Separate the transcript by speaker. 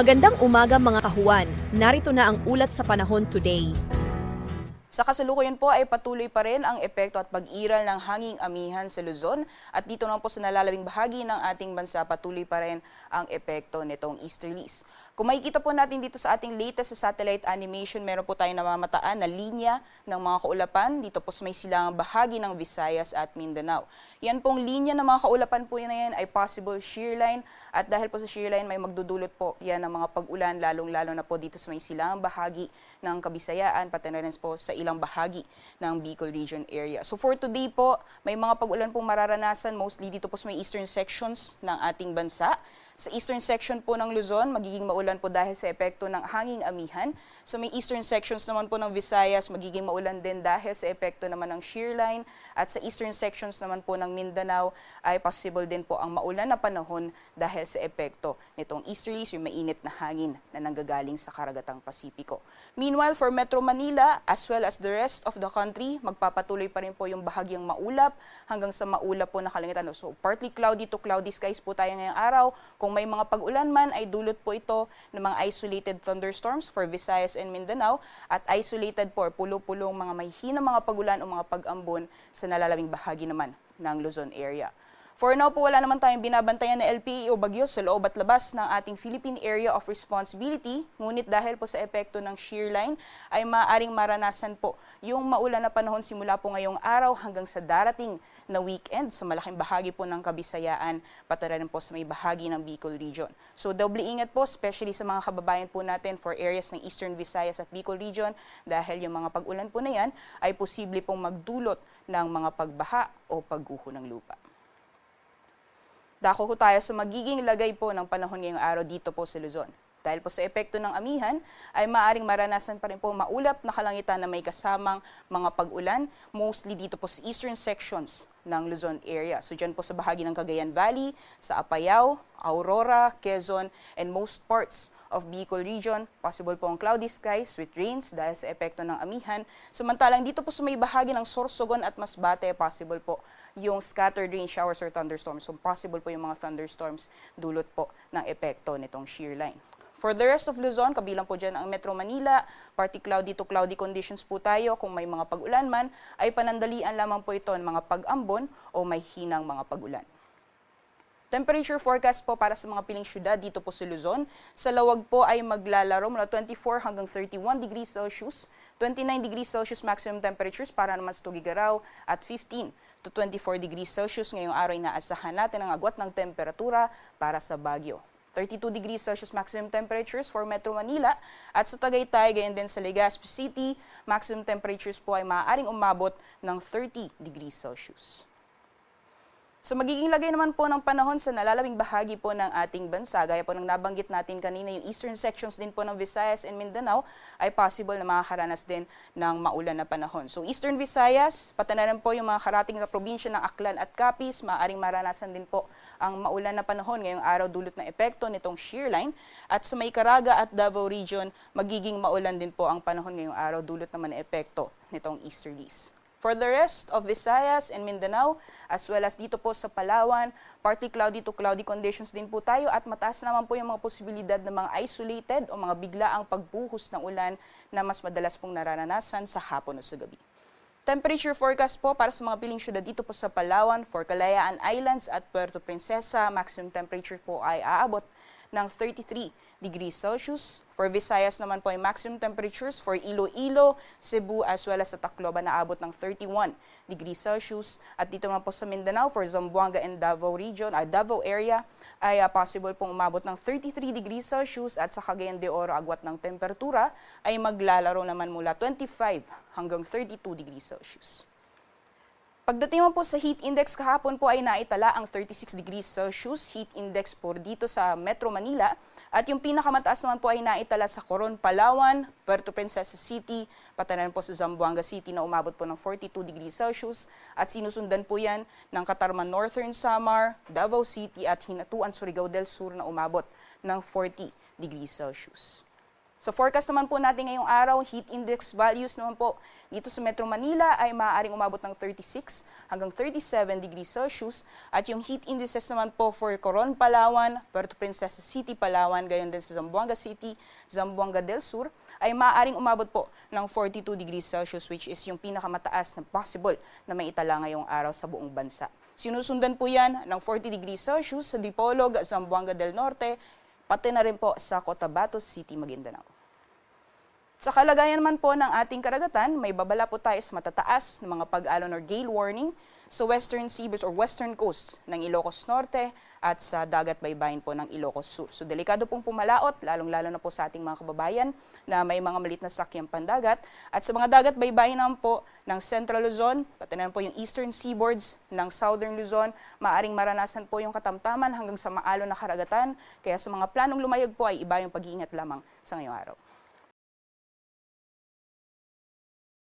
Speaker 1: Magandang umaga mga kahuan. Narito na ang ulat sa panahon today.
Speaker 2: Sa kasalukuyan po ay patuloy pa rin ang epekto at pag-iral ng hanging amihan sa Luzon at dito naman po sa nalalabing bahagi ng ating bansa patuloy pa rin ang epekto nitong easterlies. Kung makikita po natin dito sa ating latest sa satellite animation, meron po tayong namamataan na linya ng mga kaulapan dito po may silangang bahagi ng Visayas at Mindanao. Yan pong linya ng mga kaulapan po na yan ay possible shear line at dahil po sa shear line may magdudulot po yan ng mga pag-ulan lalong-lalo na po dito sa may silangang bahagi ng Kabisayaan pati na rin po sa ilang bahagi ng Bicol Region area. So for today po, may mga pag-ulan pong mararanasan mostly dito po sa may eastern sections ng ating bansa. Sa eastern section po ng Luzon, magiging maulan po dahil sa epekto ng hanging amihan. Sa may eastern sections naman po ng Visayas, magiging maulan din dahil sa epekto naman ng shear line. At sa eastern sections naman po ng Mindanao ay possible din po ang maulan na panahon dahil sa epekto nitong easterlies, yung mainit na hangin na nanggagaling sa karagatang Pasipiko. Meanwhile, for Metro Manila as well as the rest of the country, magpapatuloy pa rin po yung bahagyang maulap hanggang sa maulap po na kalangitan. So partly cloudy to cloudy skies po tayo ngayong araw. Kung may mga pag-ulan man, ay dulot po ito ng mga isolated thunderstorms for Visayas and Mindanao at isolated po, pulo-pulong mga may hinang mga pag-ulan o mga pag-ambon sa nalalabing bahagi naman ng Luzon area. For now po, wala naman tayong binabantayan na LPE o bagyo sa loob at labas ng ating Philippine Area of Responsibility. Ngunit dahil po sa epekto ng shear line, ay maaaring maranasan po yung maulan na panahon simula po ngayong araw hanggang sa darating na weekend sa malaking bahagi po ng Kabisayaan, pati rin po sa may bahagi ng Bicol Region. So doble ingat po, especially sa mga kababayan po natin for areas ng Eastern Visayas at Bicol Region dahil yung mga pag-ulan po na yan ay posible pong magdulot ng mga pagbaha o pagguho ng lupa. Dako ko tayo sa magiging lagay po ng panahon ngayong araw dito po sa Luzon. Dahil po sa epekto ng amihan, ay maaring maranasan pa rin po maulap na kalangitan na may kasamang mga pag-ulan, mostly dito po sa eastern sections ng Luzon area. So dyan po sa bahagi ng Cagayan Valley, sa Apayao, Aurora, Quezon, and most parts of Bicol region. Possible po ang cloudy skies with rains dahil sa epekto ng amihan. Samantalang dito po sa may bahagi ng Sorsogon at Masbate, possible po yung scattered rain showers or thunderstorms. So possible po yung mga thunderstorms dulot po ng epekto nitong shear line. For the rest of Luzon, kabilang po dyan ang Metro Manila, partly cloudy to cloudy conditions po tayo. Kung may mga pag-ulan man, ay panandalian lamang po ito ng mga pag-ambon o may hinang mga pag-ulan. Temperature forecast po para sa mga piling syudad dito po sa Luzon. Sa lawag po ay maglalaro mula 24 hanggang 31 degrees Celsius, 29 degrees Celsius maximum temperatures para naman sa Tugigaraw at 15 to 24 degrees Celsius ngayong araw ay naasahan natin ang agwat ng temperatura para sa Baguio. 32 degrees Celsius maximum temperatures for Metro Manila at sa Tagaytay, gayon din sa Legazpi City, maximum temperatures po ay maaaring umabot ng 30 degrees Celsius. So magiging lagay naman po ng panahon sa nalalabing bahagi po ng ating bansa, gaya po ng nabanggit natin kanina, yung eastern sections din po ng Visayas and Mindanao ay possible na makakaranas din ng maulan na panahon. So eastern Visayas, pati na rin po yung mga karating na probinsya ng Aklan at Capiz, maaaring maranasan din po ang maulan na panahon ngayong araw dulot ng epekto nitong shear line. At sa may Caraga at Davao region, magiging maulan din po ang panahon ngayong araw dulot naman ng epekto nitong easterlies. For the rest of Visayas and Mindanao, as well as dito po sa Palawan, partly cloudy to cloudy conditions din po tayo at mataas naman po yung mga posibilidad ng mga isolated o mga biglaang pagbuhos ng ulan na mas madalas pong nararanasan sa hapon o sa gabi. Temperature forecast po para sa mga piling syudad dito po sa Palawan, for Kalayaan Islands at Puerto Princesa, maximum temperature po ay aabot ng 33 degrees Celsius. For Visayas naman po ay maximum temperatures for Iloilo, Cebu as well as sa Tacloban na abot ng 31 degrees Celsius. At dito naman po sa Mindanao for Zamboanga and Davao region, ay Davao area ay uh, possible pong umabot ng 33 degrees Celsius at sa Cagayan de Oro agwat ng temperatura ay maglalaro naman mula 25 hanggang 32 degrees Celsius. Pagdating mo po sa heat index kahapon po ay naitala ang 36 degrees Celsius heat index po dito sa Metro Manila. At yung pinakamataas naman po ay naitala sa Coron, Palawan, Puerto Princesa City, patanan po sa Zamboanga City na umabot po ng 42 degrees Celsius. At sinusundan po yan ng Katarman Northern Samar, Davao City at Hinatuan, Surigao del Sur na umabot ng 40 degrees Celsius. Sa forecast naman po natin ngayong araw, heat index values naman po dito sa Metro Manila ay maaaring umabot ng 36 hanggang 37 degrees Celsius at yung heat indices naman po for Coron, Palawan, Puerto Princesa City, Palawan, gayon din sa Zamboanga City, Zamboanga del Sur ay maaaring umabot po ng 42 degrees Celsius which is yung pinakamataas na possible na may itala ngayong araw sa buong bansa. Sinusundan po yan ng 40 degrees Celsius sa Dipolog, Zamboanga del Norte, pati na rin po sa Cotabato City, Maguindanao. Sa kalagayan naman po ng ating karagatan, may babala po tayo sa matataas na mga pag-alon or gale warning sa western seaboards or western coast ng Ilocos Norte at sa dagat baybayin po ng Ilocos Sur. So delikado pong pumalaot, lalong-lalo na po sa ating mga kababayan na may mga malit na sakyang pandagat. At sa mga dagat baybayin naman po ng Central Luzon, pati na po yung eastern seaboards ng Southern Luzon, maaring maranasan po yung katamtaman hanggang sa maalon na karagatan. Kaya sa mga planong lumayag po ay iba yung pag-iingat lamang sa ngayong araw.